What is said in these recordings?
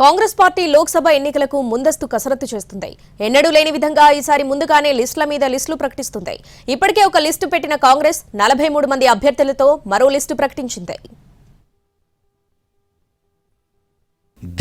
Congress party Lok Sabha ఎన్నికలకు ముందస్తు కసరత్తు చేస్తుంది. ఎన్నడూ లేని విధంగా ఈసారి ముందుగానే లిస్టుల మీద లిస్టులు ప్రకటిస్తుంది. ఇప్పటికే ఒక లిస్టు పెట్టిన కాంగ్రెస్ నలభై మూడు మంది అభ్యర్థులతో మరో లిస్టు ప్రకటించింది.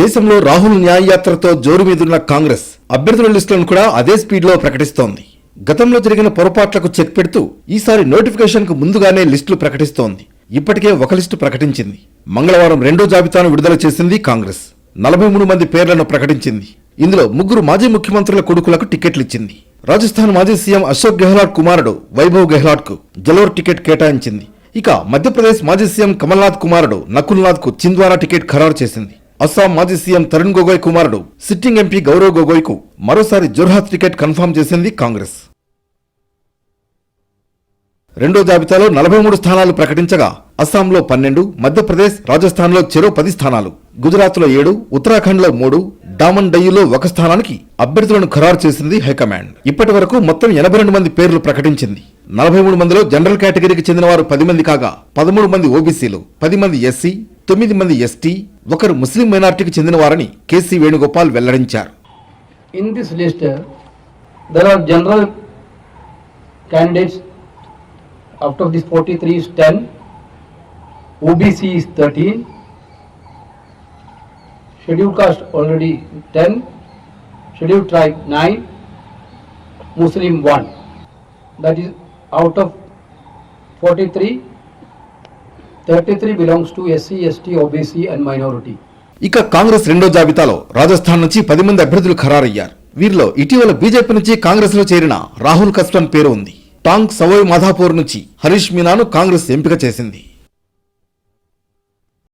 దేశంలో రాహుల్ న్యాయయాత్రతో జోరు మీదున్న కాంగ్రెస్ అభ్యర్థుల లిస్టులను కూడా అదే స్పీడ్లో ప్రకటిస్తోంది. గతంలో జరిగిన పొరపాట్లకు చెక్ పెడుతూ ఈసారి నోటిఫికేషన్కు ముందుగానే లిస్టులు ప్రకటిస్తోంది. ఇప్పటికే ఒక లిస్టు ప్రకటించింది. మంగళవారం రెండో జాబితాను విడుదల చేసింది కాంగ్రెస్. నలభై మూడు మంది పేర్లను ప్రకటించింది. ఇందులో ముగ్గురు మాజీ ముఖ్యమంత్రుల కొడుకులకు టికెట్లు ఇచ్చింది. రాజస్థాన్ మాజీ సీఎం అశోక్ గెహ్లాట్ కుమారుడు వైభవ్ గెహ్లాట్కు జలోర్ టికెట్ కేటాయించింది. ఇక మధ్యప్రదేశ్ మాజీ సీఎం కమల్నాథ్ కుమారుడు నకుల్నాథ్కు చింద్వారా టికెట్ ఖరారు చేసింది. అస్సాం మాజీ సీఎం తరుణ్ గొగోయ్ కుమారుడు సిట్టింగ్ ఎంపీ గౌరవ్ గొగోయ్కు మరోసారి జోర్హాత్ టికెట్ కన్ఫర్మ్ చేసింది కాంగ్రెస్. రెండో జాబితాలో నలభై మూడు స్థానాలు ప్రకటించగా అస్సాంలో పన్నెండు మధ్యప్రదేశ్ రాజస్థాన్లో చెరో పది స్థానాలు. గుజరాత్లో ఏడు ఉత్తరాఖండ్లో మూడు డామన్ డయ్యూలో ఒక స్థానానికి అభ్యర్థులను ఖరారు చేసింది హైకమాండ్ ఇప్పటి వరకు మొత్తం ఎనభై రెండు మంది పేర్లు ప్రకటించింది నలభై మూడు మందిలో జనరల్ కేటగిరీకి చెందిన వారు పది మంది కాగా పదమూడు మంది ఓబీసీలు పది మంది ఎస్సీ తొమ్మిది మంది ఎస్టీ ఒకరు ముస్లిం మైనార్టీకి చెందిన వారని కేసీ వేణుగోపాల్ వెల్లడించారు in this list there are general candidates after this Out of these 43 is 10. OBC schedule caste already ten schedule tribe nine Muslim one that is out of forty three thirty three belongs to SC ST OBC and minority ఇక కాంగ్రెస్ రెండో జాబితాలో రాజస్థాన్ నుంచి పది మంది అభ్యర్థులు ఖరారయ్యారు. వీరిలో ఇటీవల BJP నుంచి కాంగ్రెస్లో చేరిన రాహుల్ కస్టన్ పేరు ఉంది. టాంగ్ సవోయ్ మాధాపూర్ నుంచి హరీష్ మీనాను కాంగ్రెస్ ఎంపిక చేసింది.